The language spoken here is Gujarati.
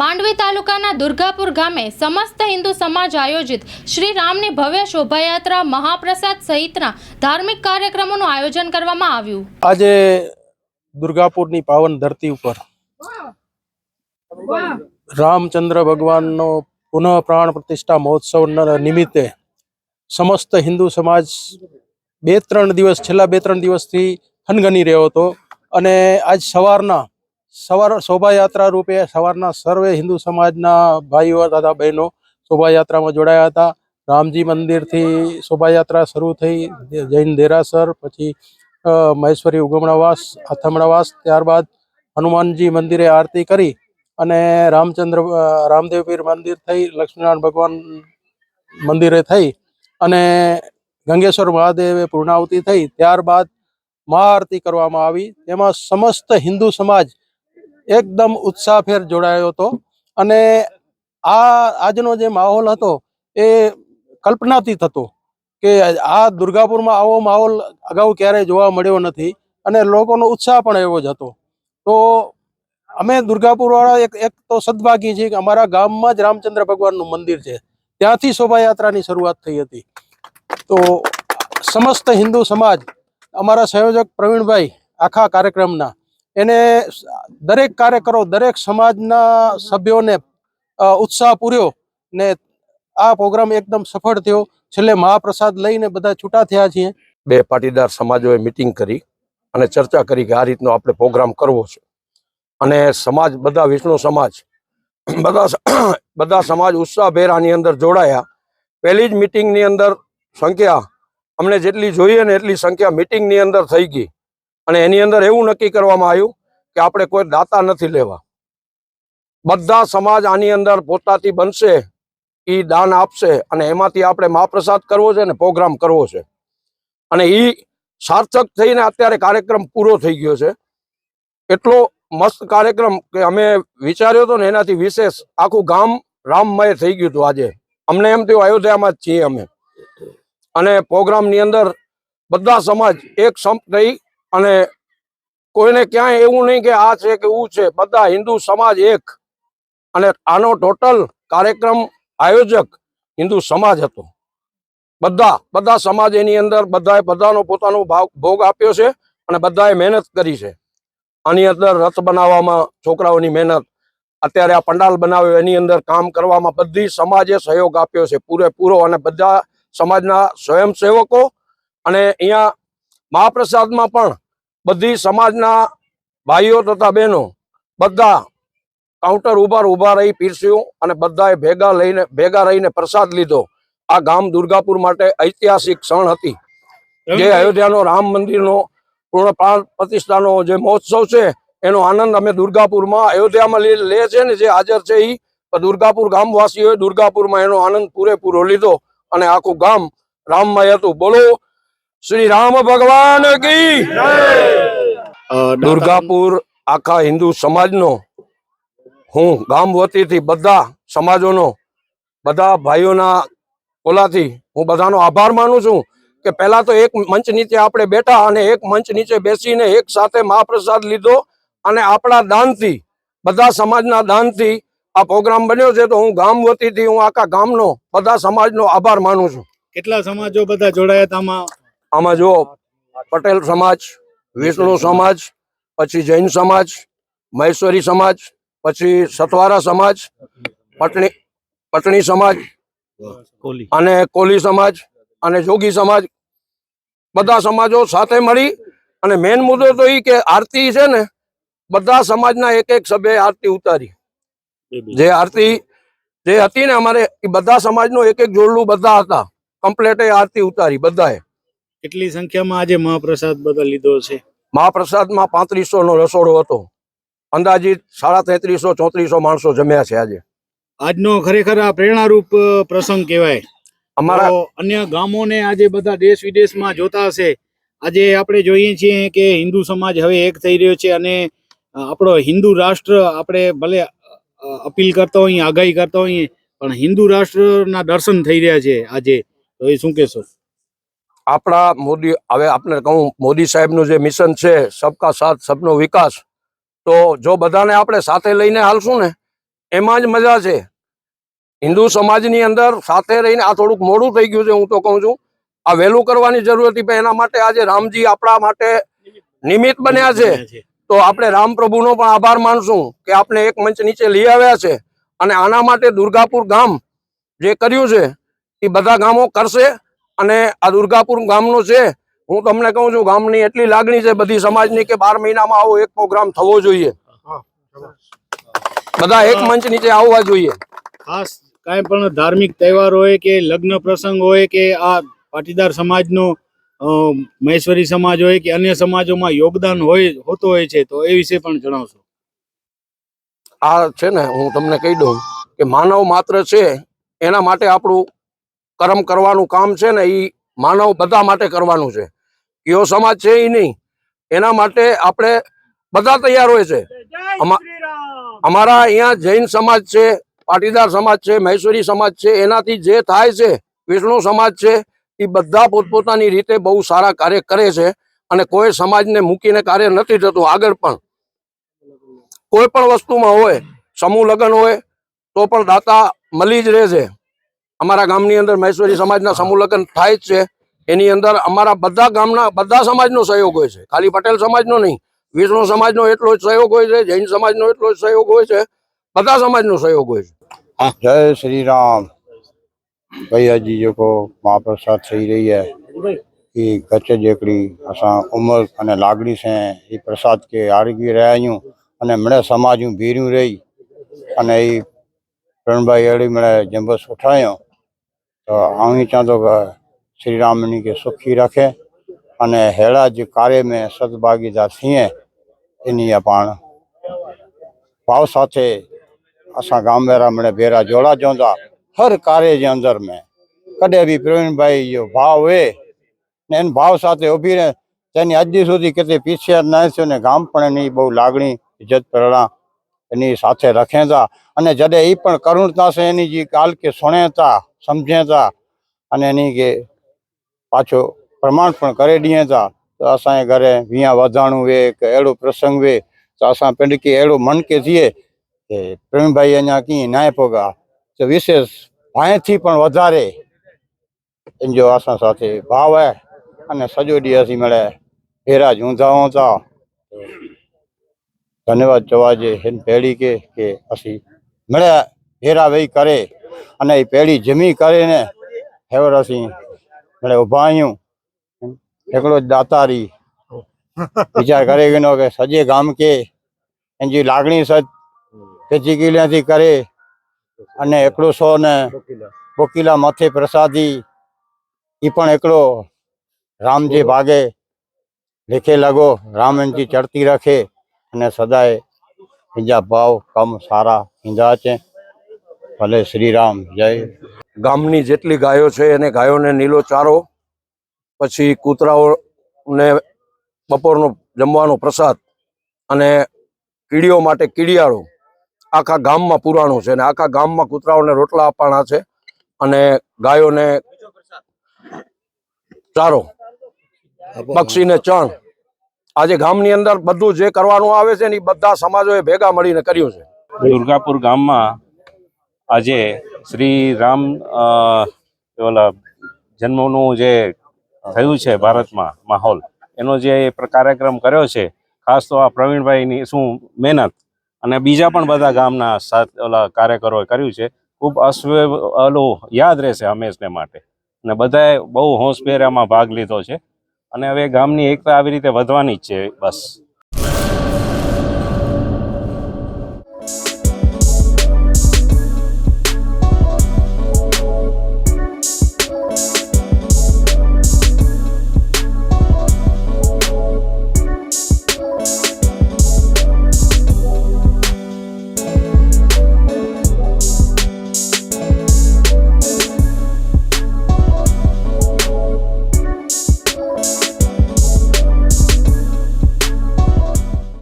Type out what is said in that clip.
માંડવી તાલુકાના દુર્ગાપુર ગામે સમસ્ત હિન્દુ સમાજ આયોજિત શ્રી રામની ભવ્ય શોભાયાત્રા મહાપ્રસાદ સહિતના ધાર્મિક કાર્યક્રમોનું આયોજન કરવામાં આવ્યું. આજે દુર્ગાપુરની પાવન ધરતી ઉપર રામચંદ્ર ભગવાનનો પુનઃ પ્રાણ પ્રતિષ્ઠા મહોત્સવ નિમિત્તે સમસ્ત હિન્દુ સમાજ બે ત્રણ દિવસ, છેલ્લા બે ત્રણ દિવસથી થનગની રહ્યો હતો અને આજ સવારના સવાર શોભાયાત્રા રૂપે સવારના સર્વે હિન્દુ સમાજના ભાઈઓ તથા બહેનો શોભાયાત્રામાં જોડાયા હતા. રામજી મંદિરથી શોભાયાત્રા શરૂ થઈ જૈન દેરાસર પછી મહેશ્વરી ઉગમણાવાસ અથમણાવાસ ત્યારબાદ હનુમાનજી મંદિરે આરતી કરી અને રામચંદ્ર અ, રામદેવ પીર મંદિર થઈ લક્ષ્મીનારાયણ ભગવાન મંદિરે થઈ અને ગંગેશ્વર મહાદેવે પૂર્ણાવતી થઈ. ત્યારબાદ મહાઆરતી કરવામાં આવી. તેમાં સમસ્ત હિન્દુ સમાજ એકદમ ઉત્સાહભેર જોડાયો હતો. અને આ આજનો જે માહોલ હતો એ કલ્પનાતીત હતો કે આ દુર્ગાપુરમાં આવો માહોલ અગાઉ ક્યારેય જોવા મળ્યો નથી અને લોકોનો ઉત્સાહ પણ એવો જ હતો. તો અમે દુર્ગાપુરવાળા એક એક તો સદભાગી છીએ કે અમારા ગામમાં જ રામચંદ્ર ભગવાનનું મંદિર છે. ત્યાંથી શોભાયાત્રાની શરૂઆત થઈ હતી. તો સમસ્ત હિન્દુ સમાજ, અમારા સંયોજક પ્રવીણભાઈ આખા કાર્યક્રમના એને દરેક કાર્યકરો, દરેક સમાજના સભ્યોને ઉત્સાહ પૂર્યો ને આ પ્રોગ્રામ એકદમ સફળ થયો. છેલ્લે મહાપ્રસાદ લઈને બધા છૂટા થયા છીએ. બે પાટીદાર સમાજોએ મિટિંગ કરી અને ચર્ચા કરી કે આ રીતનો આપણે પ્રોગ્રામ કરવો છે. અને સમાજ, બધા વિષ્ણુ સમાજ, બધા બધા સમાજ ઉત્સાહભેર આની અંદર જોડાયા. પહેલી જ મિટિંગની અંદર સંખ્યા અમને જેટલી જોઈએ ને એટલી સંખ્યા મિટિંગની અંદર થઈ ગઈ. અને એની અંદર એવું નક્કી કરવામાં આવ્યું કે આપણે કોઈ દાતા નથી લેવા. બધા સમાજ આની અંદર પોતાથી બનશે એ દાન આપશે અને એમાંથી આપણે મહાપ્રસાદ કરવો છે ને પ્રોગ્રામ કરવો છે. અને એ સાર્થક થઈને અત્યારે કાર્યક્રમ પૂરો થઈ ગયો છે. એટલો મસ્ત કાર્યક્રમ કે અમે વિચાર્યો હતો ને એનાથી વિશેષ આખું ગામ રામમય થઈ ગયું હતું આજે. અમને એમ થયું અયોધ્યામાં જ છીએ અમે. અને પ્રોગ્રામની અંદર બધા સમાજ એક સંપ થઈ અને કોઈને ક્યાંય એવું નહીં કે આ છે કે એવું છે. બધા હિન્દુ સમાજ એક. અને આનો ટોટલ કાર્યક્રમ આયોજક હિન્દુ સમાજ હતો. બધા બધા સમાજ એની અંદર બધાએ બધાનો પોતાનો ભાગ ભોગ આપ્યો છે અને બધાએ મહેનત કરી છે. આની અંદર રથ બનાવવામાં છોકરાઓની મહેનત. અત્યારે આ પંડાલ બનાવ્યો, એની અંદર કામ કરવામાં બધી સમાજે સહયોગ આપ્યો છે. પૂરેપૂરો અને બધા સમાજના સ્વયંસેવકો અને અહીંયા મહાપ્રસાદમાં પણ બધી સમાજના ભાઈઓ તથા બહેનો બધા કાઉન્ટર ઊભા ઊભા રહી પીરસ્યું અને બધાએ ભેગા લઈને ભેગા રહીને પ્રસાદ લીધો. આ ગામ દુર્ગાપુર માટે ઐતિહાસિક ક્ષણ હતી. જે અયોધ્યાનો રામ મંદિરનો પૂર્ણ પ્રાણ પ્રતિષ્ઠાનો જે મહોત્સવ છે એનો આનંદ અમે દુર્ગાપુરમાં અયોધ્યામાં લે લે છે ને જે હાજર છે એ દુર્ગાપુર ગામવાસીઓએ દુર્ગાપુરમાં એનો આનંદ પૂરેપૂરો લીધો અને આખું ગામ રામમય હતું. બોલો શ્રી રામ ભગવાન કી દુર્ગાપુર આખા હિન્દુ સમાજનો હું ગામ વતીથી બધા સમાજોનો બધા ભાઈઓના ઓલાથી હું બધાનો આભાર માનું છું કે પહેલા તો એક મંચ નીચે આપણે બેઠા અને એક મંચ નીચે બેસીને એક સાથે મહાપ્રસાદ લીધો અને આપણા દાનથી બધા સમાજના દાનથી આ પ્રોગ્રામ બન્યો છે તો હું ગામ વતીથી હું આખા ગામનો બધા સમાજનો આભાર માનું છું. કેટલા સમાજો બધા જોડાયા હતા આમાં? આમાં જો પટેલ સમાજ વિષ્ણુ સમાજ પછી જૈન સમાજ મહેશ્વરી સમાજ પછી સતવારા સમાજ પટણી પટણી સમાજ અને કોલી સમાજ અને જોગી સમાજ. બધા સમાજો સાથે મળી અને મેન મુદ્દો તો એ કે આરતી છે ને બધા સમાજના એક એક સભ્યએ આરતી ઉતારી. જે આરતી જે હતી ને અમારે એ બધા સમાજનું એક એક જોડલું બધા હતા. કમ્પ્લેટે આરતી ઉતારી બધાએ. કેટલી સંખ્યામાં આજે મહાપ્રસાદ બદલ લીધો છે? મહાપ્રસાદમાં પાંત્રીસો નો રસોડો હતો. અંદાજિત સાડા તેત્રીસો ચોત્રીસો માણસો જમ્યા છે આજે. આજનો ખરેખર આ પ્રેરણારૂપ પ્રસંગ કહેવાય. અમારા અન્ય ગામોને આજે બધા દેશ વિદેશમાં જોતા હશે. આજે આપણે જોઈએ છીએ કે હિન્દુ સમાજ હવે એક થઈ રહ્યો છે અને આપણો હિન્દુ રાષ્ટ્ર આપણે ભલે અપીલ કરતા હોઈએ આગાહી કરતા હોઈએ પણ હિન્દુ રાષ્ટ્રના દર્શન થઈ રહ્યા છે આજે. તો એ શું કહેશો? આપણા મોદી હવે આપણે કહું મોદી સાહેબનું જે મિશન છે સબકા સાથ સબનો વિકાસ તો જો બધાને આપણે સાથે લઈને હાલશું ને એમાં જ મજા છે. હિન્દુ સમાજની અંદર સાથે રહીને આ થોડુંક મોડું થઈ ગયું છે હું તો કહું છું. આ વહેલું કરવાની જરૂર હતી પણ એના માટે આજે રામજી આપણા માટે નિમિત્ત બન્યા છે. તો આપણે રામ પ્રભુનો પણ આભાર માનશું કે આપણે એક મંચ નીચે લઈ આવ્યા છે. અને આના માટે દુર્ગાપુર ગામ જે કર્યું છે એ બધા ગામો કરશે. અને આ દુર્ગાપુર ગામનો છે હું તમને કહું છું ગામની એટલી લાગણી છે બધી સમાજની કે બાર મહિનામાં આવો એક પ્રોગ્રામ થવો જોઈએ. બધા એક મંચ નીચે આવવા જોઈએ. ખાસ કાંઈ પણ ધાર્મિક તહેવાર હોય કે લગ્ન પ્રસંગ હોય કે આ પાટીદાર સમાજનો મહેશ્વરી સમાજ હોય કે અન્ય સમાજોમાં યોગદાન હોય હોતો હોય છે તો એ વિશે પણ જણાવશો. આ છે ને હું તમને કહી દઉં કે માનવ માત્ર છે એના માટે આપણું કર્મ કરવાનું કામ છે ને એ માનવ બધા માટે કરવાનું છે. કયો સમાજ છે એ નહીં. એના માટે આપણે બધા તૈયાર હોય છે. અમારા અહીંયા જૈન સમાજ છે પાટીદાર સમાજ છે મહેશ્વરી સમાજ છે એનાથી જે થાય છે વિષ્ણુ સમાજ છે એ બધા પોતપોતાની રીતે બહુ સારા કાર્ય કરે છે અને કોઈ સમાજને મૂકીને કાર્ય નથી થતું આગળ પણ. કોઈ પણ વસ્તુમાં હોય સમૂહ લગ્ન હોય તો પણ દાતા મળી જ રહે છે. અમારા ગામની અંદર મહેશ્વરી સમાજના સમૂહ થાય છે. એની અંદર અમારા બધા ગામના, બધા સમાજનો સહયોગ હોય છે. ખાલી પટેલ સમાજનો નહીં, વિષ્ણુ સમાજનો એટલો જ સહયોગ હોય છે, જૈન સમાજનો એટલો જ સહયોગ હોય છે. બધા સમાજનો સહયોગ હોય છે. જય શ્રી રામ ભૈયાજી જેકો, મહાપ્રસાદ થઈ રહી है એ ગચે જેકડી અસા ઉમર અને લાગણી છે. એ પ્રસાદ કે આરોગી રહ્યું અને મને સમાજ ભીર્યું રહી. અને એ પ્રણભાઈ અડી મને જંબસ ઉઠાયો. तो हम ही चाहते श्री राम इनके सुखी रखे अने हेड़ा जो कार्य में सदभागीदार थिए इन पान भाव साथे अस गाँव में बेरा जोड़ा चौंता हर कार्य के अंदर में कदे भी प्रवीण भाई जो भाव हुए इन भाव साथे उभी रहे तेन अज सुधी कित पीछे न थे ने गाम पण नी बहु लागणी इज़्ज़त प्रेरणा इन साथ रखें था अने जदे ई करुणता से इन गाल के सुणे था સમજ્યા હતા અને એની કે પાછો પ્રમાણ પણ કરે ॾींहं था त असांजे घर हीअं वधाइणो वेह हिकु अहिड़ो प्रसंग वेह त असां पिंड खे अहिड़ो मन खे थिए की प्रेम भाई अञा कीअं न आहे पोॻा त विशेष हाणे थी पण वधारे इनजो असां साथे भाव आहे अने सॼो ॾींहुं असीं मिड़े भेरा जूंदाऊं था धन्यवाद चवाजे हिन पहिरीं खे की असीं मिड़े भेरा वेही करे અને એ પેઢી જમી કરીને હેવરસિંહ એટલે ઉભાયું એકલો જ દાતારી. વિચાર કરે ગયો કે સજે ગામ કે. એની જે લાગણી સજ કે ચીકીલાથી કરે. અને એકલો સો ને બોકીલા માથે પ્રસાદી. એ પણ એકલો રામજી ભાગે, લેખે લાગો રામજી ચડતી રાખે. અને સદાય બીજા ભાવ, કમ સારા, ઈંધા છે. ભલે શ્રી રામ જય. ગામની જેટલી ગાયો છે એને ગાયોને નીલો ચારો પછી કૂતરાઓને બપોરનો જમવાનો પ્રસાદ અને કીડીઓ માટે કીડિયાળો. આખા ગામમાં પુરાણું છે અને આખા ગામમાં કૂતરાઓને રોટલા આપવાના છે અને ગાયોને ચારો પક્ષીને ચણ. આજે ગામની અંદર બધું જે કરવાનું આવે છે ને એ બધા સમાજોએ ભેગા મળીને કર્યું છે. દુર્ગાપુર ગામમાં આજે શ્રી રામ ઓલા જન્મનું જે થયું છે ભારતમાં, માહોલ, એનો જે કાર્યક્રમ કર્યો છે, ખાસ તો આ પ્રવીણભાઈની શું મહેનત અને બીજા પણ બધા ગામના સાથ, ઓલા કાર્યકરોએ કર્યું છે, ખૂબ અશ્વે ઓલું યાદ રહેશે હંમેશને માટે. અને બધાએ બહુ હોંશભેર આમાં ભાગ લીધો છે. અને હવે ગામની એકતા આવી રીતે વધવાની જ છે, બસ.